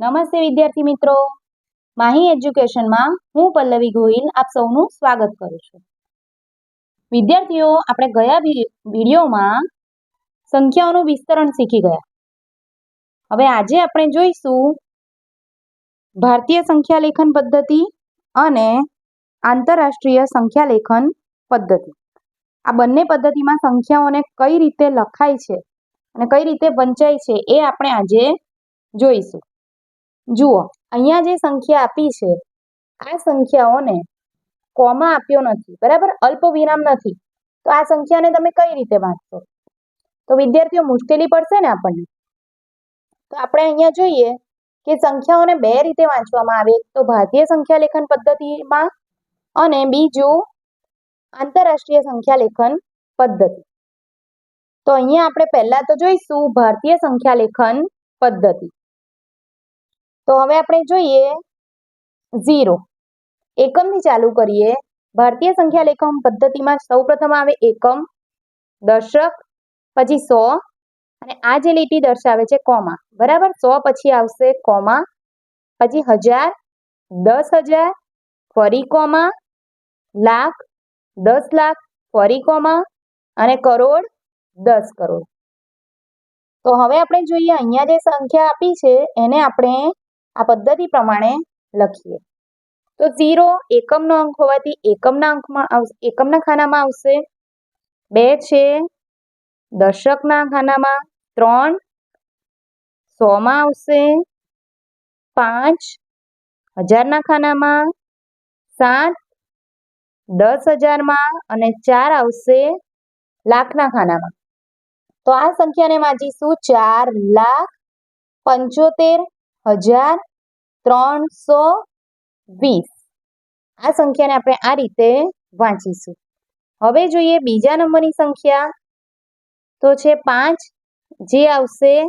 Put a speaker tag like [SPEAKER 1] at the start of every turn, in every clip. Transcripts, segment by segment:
[SPEAKER 1] નમસ્તે વિદ્યાર્થી મિત્રો. માહી એજ્યુકેશનમાં હું પલ્લવી ગોહિલ આપ સૌનું સ્વાગત કરું છું. વિદ્યાર્થીઓ, આપણે ગયા વિડીયોમાં સંખ્યાઓનું વિસ્તરણ શીખી ગયા. હવે આજે આપણે જોઈશું ભારતીય સંખ્યા લેખન પદ્ધતિ અને આંતરરાષ્ટ્રીય સંખ્યા લેખન પદ્ધતિ. આ બંને પદ્ધતિમાં સંખ્યાઓને કઈ રીતે લખાય છે અને કઈ રીતે વંચાય છે એ આપણે આજે જોઈશું. જુઓ, અહીંયા જે સંખ્યા આપી છે, આ સંખ્યાઓને કોમા આપ્યો નથી, બરાબર? અલ્પ વિરામ નથી. તો આ સંખ્યાને તમે કઈ રીતે વાંચશો? તો વિદ્યાર્થીઓ, મુશ્કેલી પડશે ને આપણને? તો આપણે અહીંયા જોઈએ કે સંખ્યાઓને બે રીતે વાંચવામાં આવે. તો ભારતીય સંખ્યા લેખન પદ્ધતિમાં અને બીજું આંતરરાષ્ટ્રીય સંખ્યા લેખન પદ્ધતિ. તો અહીંયા આપણે પહેલા તો જોઈશું ભારતીય સંખ્યા લેખન પદ્ધતિ. તો હવે આપણે જોઈએ ઝીરો. એકમથી ચાલુ કરીએ. ભારતીય સંખ્યા લેખન પદ્ધતિમાં સૌપ્રથમ આવે એકમ દશક પછી સો, અને આ જે લીટી દર્શાવે છે કોમા. બરાબર? સો પછી આવશે કોમા, પછી હજાર, દસ હજાર, ફરી કોમા, લાખ, દસ લાખ, ફરી કોમા, અને કરોડ, દસ કરોડ. તો હવે આપણે જોઈએ અહીંયા જે સંખ્યા આપી છે, એને આપણે આ પદ્ધતિ પ્રમાણે લખીએ. તો ઝીરો એકમનો અંક હોવાથી એકમના અંકમાં આવશે, એકમના ખાનામાં આવશે. બે છે દશકના ખાનામાં, ત્રણ સોમાં આવશે. પાંચ હજારના ખાનામાં, સાત દસ હજારમાં અને ચાર આવશે લાખના ખાનામાં. તો આ સંખ્યાને વાંચીશું, ચાર લાખ પંચોતેર હજાર ત્રણસો વીસ. આ સંખ્યાને આપણે આ રીતે વાંચીશું. હવે જોઈએ બીજા નંબરની સંખ્યા. તો છે પાંચ. જે આવશે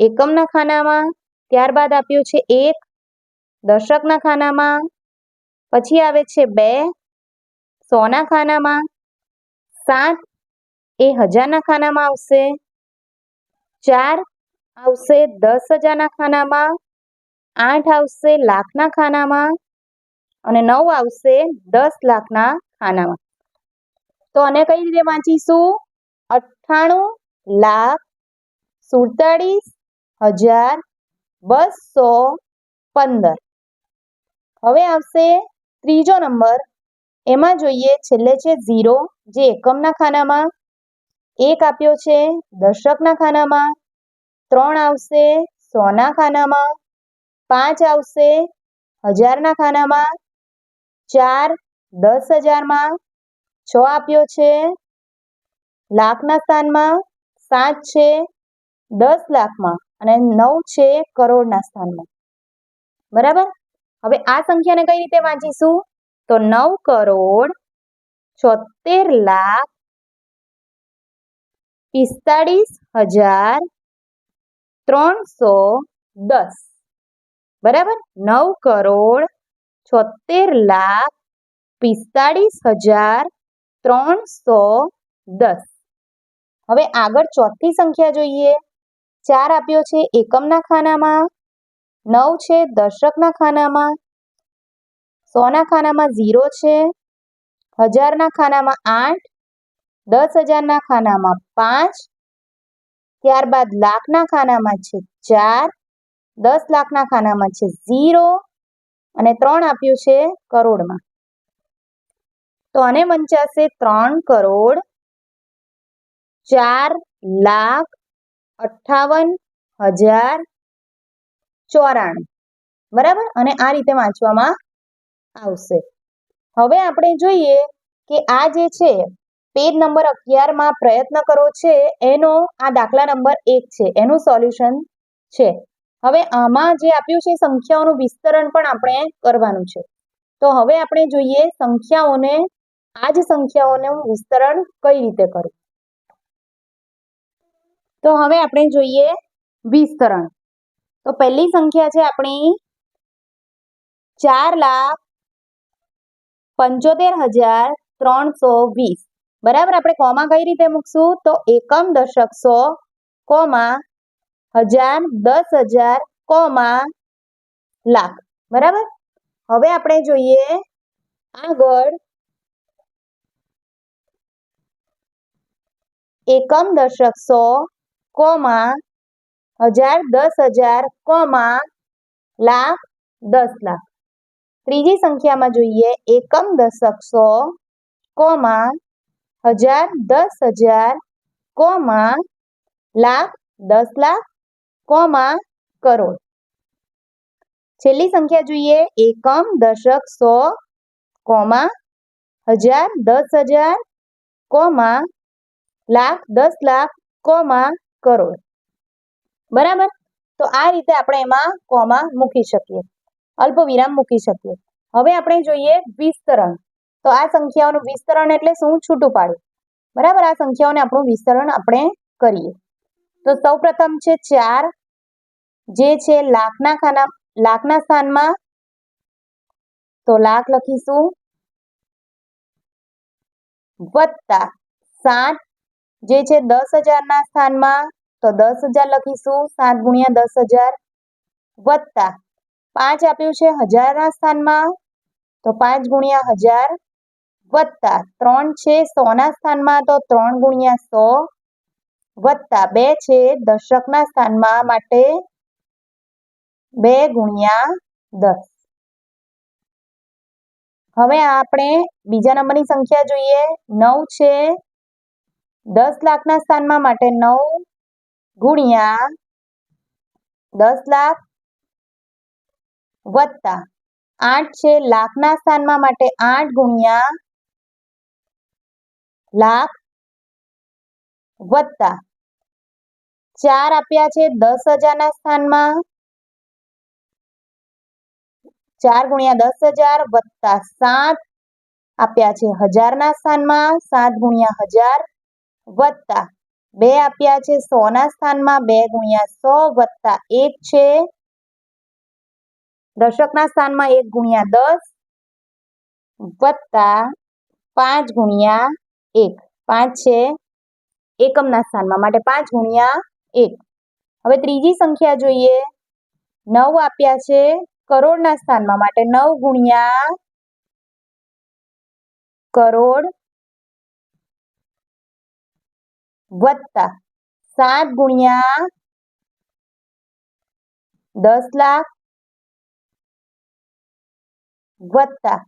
[SPEAKER 1] એકમના ખાનામાં, ત્યારબાદ આપ્યો છે એક. દશકના ખાનામાં, પછી આવે છે બે. સોના ખાનામાં, સાત. એ હજારના ખાનામાં આવશે. ચાર. આવશે દસ હજારના ખાનામાં, આઠ આવશે લાખના ખાનામાં અને નવ આવશે દસ લાખના ખાનામાં. તો આને કઈ રીતે વાંચીશું? અઠ્ઠાણું લાખ સુડતાળીસ હજાર બસો પંદર. હવે આવશે ત્રીજો નંબર. એમાં જોઈએ છેલ્લે છે ઝીરો જે એકમના ખાનામાં, એક આપ્યો છે દશકના ખાનામાં ત્રણ આવશે સોના ખાનામાં, પાંચ આવશે હજારના ખાનામાં, ચાર દસ હજારમાં, છ આપ્યો છે, લાખના સ્થાનમાં સાત છે, દસ લાખમાં અને નવ છે કરોડના સ્થાનમાં. બરાબર? હવે આ સંખ્યાને કઈ રીતે વાંચીશું? તો નવ કરોડ છોતેર લાખ પિસ્તાળીસ હજાર ત્રણસો દસ. બરાબર? નવ કરોડ છોતેર લાખ પિસ્તાળીસ હજાર ત્રણસો દસ. હવે આગળ ચોથી સંખ્યા જોઈએ. ચાર આપ્યો છે એકમના ખાનામાં, નવ છે દશકના ખાનામાં, સોના ખાનામાં ઝીરો છે, હજારના ખાનામાં આઠ, દસ હજારના ખાનામાં પાંચ ત્યારબાદ લાખના ખાનામાં છે ચાર, દસ લાખના ખાનામાં છે ઝીરો અને ત્રણ આપ્યું છે કરોડમાં. તો આને વંચાશે ત્રણ કરોડ ચાર લાખ અઠ્ઠાવન હજાર ચોરાણું. બરાબર? અને આ રીતે વાંચવામાં આવશે. હવે આપણે જોઈએ કે આ જે છે પેજ નંબર અગિયારમાં પ્રયત્ન કરો છે. એનો આ દાખલા નંબર એક છે. એનું સોલ્યુશન છે. હવે આમાં જે આપ્યું છે સંખ્યાઓનું વિસ્તરણ પણ આપણે કરવાનું છે. તો હવે આપણે જોઈએ સંખ્યાઓને આ જ સંખ્યાઓનું વિસ્તરણ કઈ રીતે કરવું. તો હવે આપણે જોઈએ વિસ્તરણ. તો પહેલી સંખ્યા છે આપણી ચાર લાખ પંચોતેર હજાર ત્રણસો વીસ. બરાબર? આપણે કોમા કઈ રીતે મૂકશું? તો એકમ દશક સો કોમા હજાર દસ હજાર કોમા લાખ. બરાબર? હવે આપણે જોઈએ આગળ એકમ દશક સો કોમા હજાર દસ હજાર કોમા લાખ દસ લાખ. ત્રીજી સંખ્યામાં જોઈએ એકમ દશક સો કોમા હજાર દસ હજાર કોમા લાખ દસ લાખ કોમા કરોડ. છેલ્લી સંખ્યા જોઈએ, એકમ દશક સો કોમા હજાર દસ હજાર કોમા લાખ દસ લાખ કોમા કરોડ. બરાબર? તો આ રીતે આપણે એમાં કોમા મૂકી શકીએ. અલ્પ વિરામ મૂકી શકીએ. હવે આપણે જોઈએ વિસ્તરણ. તો આ સંખ્યાઓનું વિસ્તરણ એટલે શું? છૂટું પાડવું બરાબર? આ સંખ્યાઓને આપણું વિસ્તરણ આપણે કરીએ. તો સૌ પ્રથમ છે ચાર. જે છે લાખના ખાના, લાખના સ્થાનમાં. તો લાખ લખીશું. વત્તા સાત. જે છે દસ હજારના સ્થાનમાં. તો દસ હજાર લખીશું. સાત ગુણ્યા દસ હજાર. વત્તા પાંચ આપ્યું છે હજારના સ્થાનમાં. તો પાંચ ગુણ્યા હજાર. વત્તા ત્રણ છે સોના સ્થાનમાં તો ત્રણ ગુણ્યા સો વત્તા બે છે દશકના સ્થાનમાં માટે બે ગુણ્યા દસ. હવે આપણે બીજા નંબરની સંખ્યા જોઈએ. નવ છે દસ લાખના સ્થાનમાં માટે નવ ગુણ્યા દસ લાખ વત્તા આઠ છે લાખના સ્થાનમાં માટે આઠ ગુણ્યા લાખ વત્તા ચાર આપ્યા છે દસ હજારના સ્થાનમાં. ચાર ગુણ્યા દસ હજાર વત્તા સાત આપ્યા છે હજારના સ્થાનમાં. સાત ગુણ્યા હજાર વત્તા બે આપ્યા છે સોના સ્થાનમાં. બે ગુણ્યા સો વત્તા એક છે. દશકના સ્થાનમાં એક ગુણ્યા દસ વત્તા પાંચ ગુણ્યા એક. પાંચ છે એકમના સ્થાનમાં. માટે પાંચ ગુણ્યા એક. હવે ત્રીજી સંખ્યા જોઈએ. નવ આપ્યા છે કરોડના સ્થાનમાં. માટે નવ ગુણ્યા કરોડ વત્તા સાત ગુણ્યા દસ લાખ વત્તા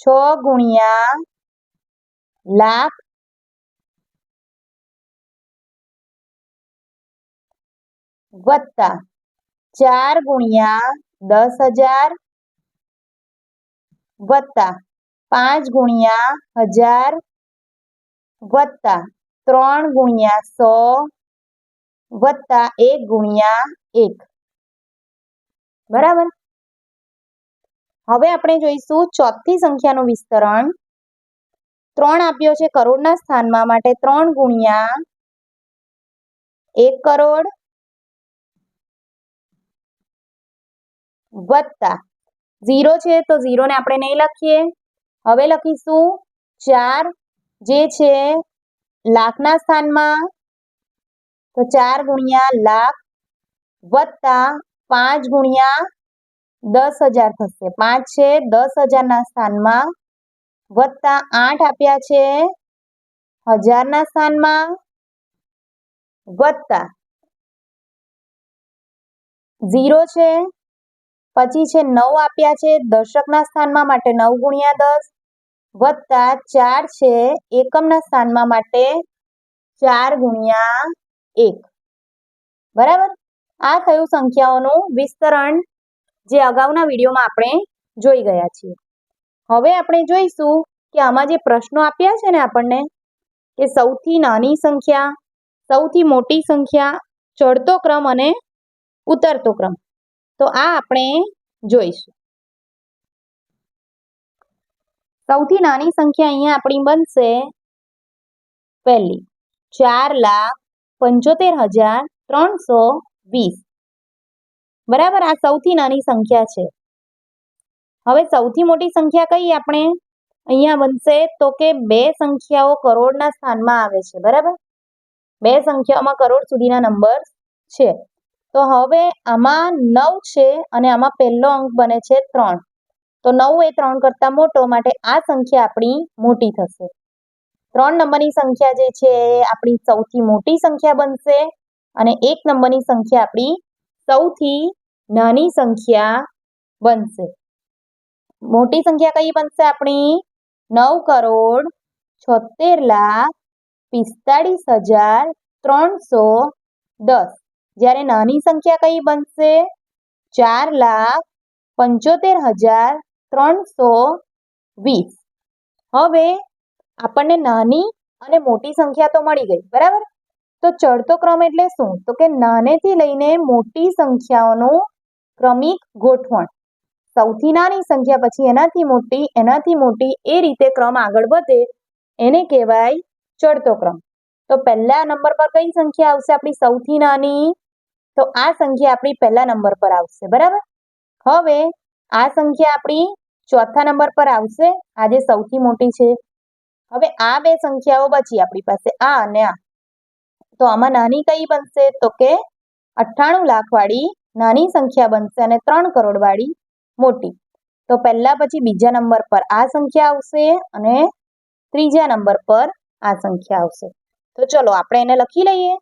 [SPEAKER 1] છ ગુણ્યા લાખ વત્તા ચાર ગુણ્યા દસ હજાર વત્તા પાંચ ગુણ્યા હજાર વત્તા ત્રણ ગુણ્યા સો વત્તા એક ગુણ્યા એક. બરાબર? હવે આપણે જોઈશું ચોથી સંખ્યાનું વિસ્તરણ. ત્રણ આપ્યો છે કરોડના સ્થાનમાં માટે ત્રણ ગુણ્યા એક કરોડ વત્તા. ઝીરો છે તો ઝીરોને આપણે નહીં લખીએ. હવે લખીશું ચાર. જે છે લાખના સ્થાનમાં, તો ચાર ગુણ્યા લાખ વત્તા પાંચ ગુણ્યા દસ હજાર થશે. પાંચ છે, દસ હજારના સ્થાનમાં વત્તા આઠ આપ્યા છે. હજારના સ્થાનમાં વત્તા. ઝીરો છે પછી છે નવ આપ્યા છે દશકના સ્થાનમાં માટે નવ ગુણ્યા દસ, વત્તા ચાર છે, એકમના સ્થાનમાં માટે ચાર ગુણ્યા એક. બરાબર? આ થયું સંખ્યાઓનું વિસ્તરણ જે અગાઉના વિડીયોમાં આપણે જોઈ ગયા છીએ. હવે આપણે જોઈશું કે આમાં જે પ્રશ્નો આપ્યા છે ને આપણને, કે સૌથી નાની સંખ્યા, સૌથી મોટી સંખ્યા, ચડતો ક્રમ અને ઉતરતો ક્રમ. તો આ આપણે જોઈશું. સૌથી નાની સંખ્યા અહીંયા આપણી બનશે પહેલી, ચાર લાખ પંચોતેર હજાર ત્રણસો વીસ. બરાબર, આ સૌથી નાની સંખ્યા છે. હવે સૌથી મોટી સંખ્યા કઈ આપણે? અહીંયા બનશે તો કે બે સંખ્યાઓ કરોડના સ્થાનમાં આવે છે, બરાબર? બે સંખ્યાઓમાં કરોડ સુધીના નંબર છે. તો હવે આમાં નવ છે અને આમાં પહેલો અંક બને છે ત્રણ. તો નવ એ ત્રણ કરતાં મોટો માટે આ સંખ્યા આપણી મોટી થશે. ત્રણ નંબરની સંખ્યા જે છે એ આપણી સૌથી મોટી સંખ્યા બનશે અને એક નંબરની સંખ્યા આપણી સૌથી નાની સંખ્યા બનશે. મોટી સંખ્યા કઈ બનશે આપણી? નવ કરોડ છોતેર લાખ પિસ્તાળીસ હજાર ત્રણસો દસ. જ્યારે નાની સંખ્યા કઈ બનશે? ચાર લાખ પંચોતેર હજાર ત્રણસો વીસ. હવે આપણને નાની અને મોટી સંખ્યા તો મળી ગઈ, બરાબર? તો ચડતો ક્રમ એટલે શું? તો કે નાનેથી લઈને મોટી સંખ્યાઓનું ક્રમિક ગોઠવણ. સૌથી નાની સંખ્યા પછી એનાથી મોટી એનાથી મોટી એ રીતે ક્રમ આગળ વધે, એને કહેવાય ચડતો ક્રમ. તો પહેલા નંબર પર કઈ સંખ્યા આવશે? આપણી સૌથી નાની તો આ સંખ્યા આપણી પહેલા નંબર પર આવશે, બરાબર? હવે આ સંખ્યા આપણી ચોથા નંબર પર આવશે, આ જે સૌથી મોટી છે. હવે આ બે સંખ્યાઓ બચી આપણી પાસે, આ અને આ. તો આમાં નાની કઈ બનશે? તો કે અઠ્ઠાણું લાખ વાળી નાની સંખ્યા બનશે અને ત્રણ કરોડ વાળી મોટી. તો પહેલા પછી બીજા નંબર પર આ સંખ્યા આવશે અને ત્રીજા નંબર પર આ સંખ્યા આવશે. તો ચલો, આપણે એને લખી લઈએ.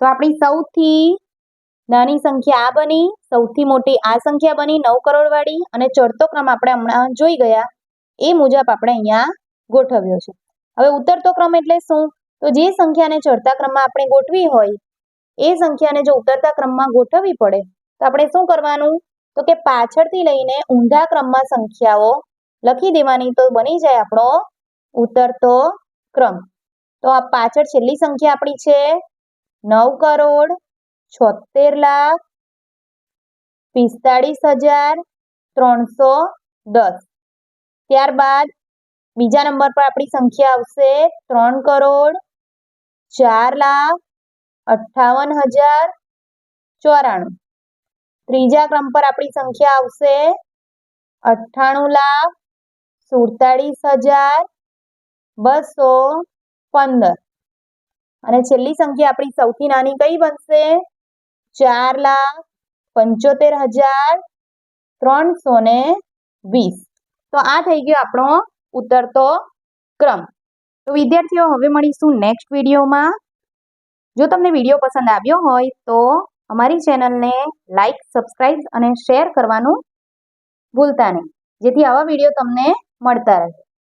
[SPEAKER 1] તો આપણી સૌથી નાની સંખ્યા આ બની, સૌથી મોટી આ સંખ્યા બની, નવ કરોડ વાળી અને ચડતો ક્રમ આપણે હમણાં જોઈ ગયા. એ મુજબ આપણે અહીંયા ગોઠવ્યો છે. હવે ઉતરતો ક્રમ એટલે શું? તો જે સંખ્યાને ચડતા ક્રમમાં આપણે ગોઠવી હોય, એ સંખ્યાને જો ઉતરતા ક્રમમાં ગોઠવવી પડે, તો આપણે શું કરવાનું? તો કે પાછળથી લઈને ઊંધા ક્રમમાં સંખ્યાઓ લખી દેવાની તો બની જાય આપણો ઉતરતો ક્રમ. તો આ પાછળ છેલ્લી સંખ્યા આપણી છે નવ કરોડ છોતેર લાખ પિસ્તાળીસ હજાર ત્રણસો દસ. ત્યારબાદ બીજા નંબર પર આપણી સંખ્યા આવશે ત્રણ કરોડ ચાર લાખ અઠ્ઠાવન હજાર ચોરાણું. ત્રીજા ક્રમ પર આપણી સંખ્યા આવશે અઠ્ઠાણું લાખ સુડતાળીસ હજાર બસો પંદર. અને છેલ્લી સંખ્યા આપણી સૌથી નાની કઈ બનશે? ચાર લાખ પંચોતેર હજાર ત્રણસો ને વીસ. તો આ થઈ ગયો આપણો ઉતરતો ક્રમ. તો વિદ્યાર્થીઓ, હવે મળીશું નેક્સ્ટ વિડીયોમાં. જો તમને વીડિયો પસંદ આવ્યો હોય તો અમારી ચેનલને લાઈક સબસ્ક્રાઇબ અને શેર કરવાનું ભૂલતા નહીં. જેથી આવા વીડિયો તમને મળતા રહે.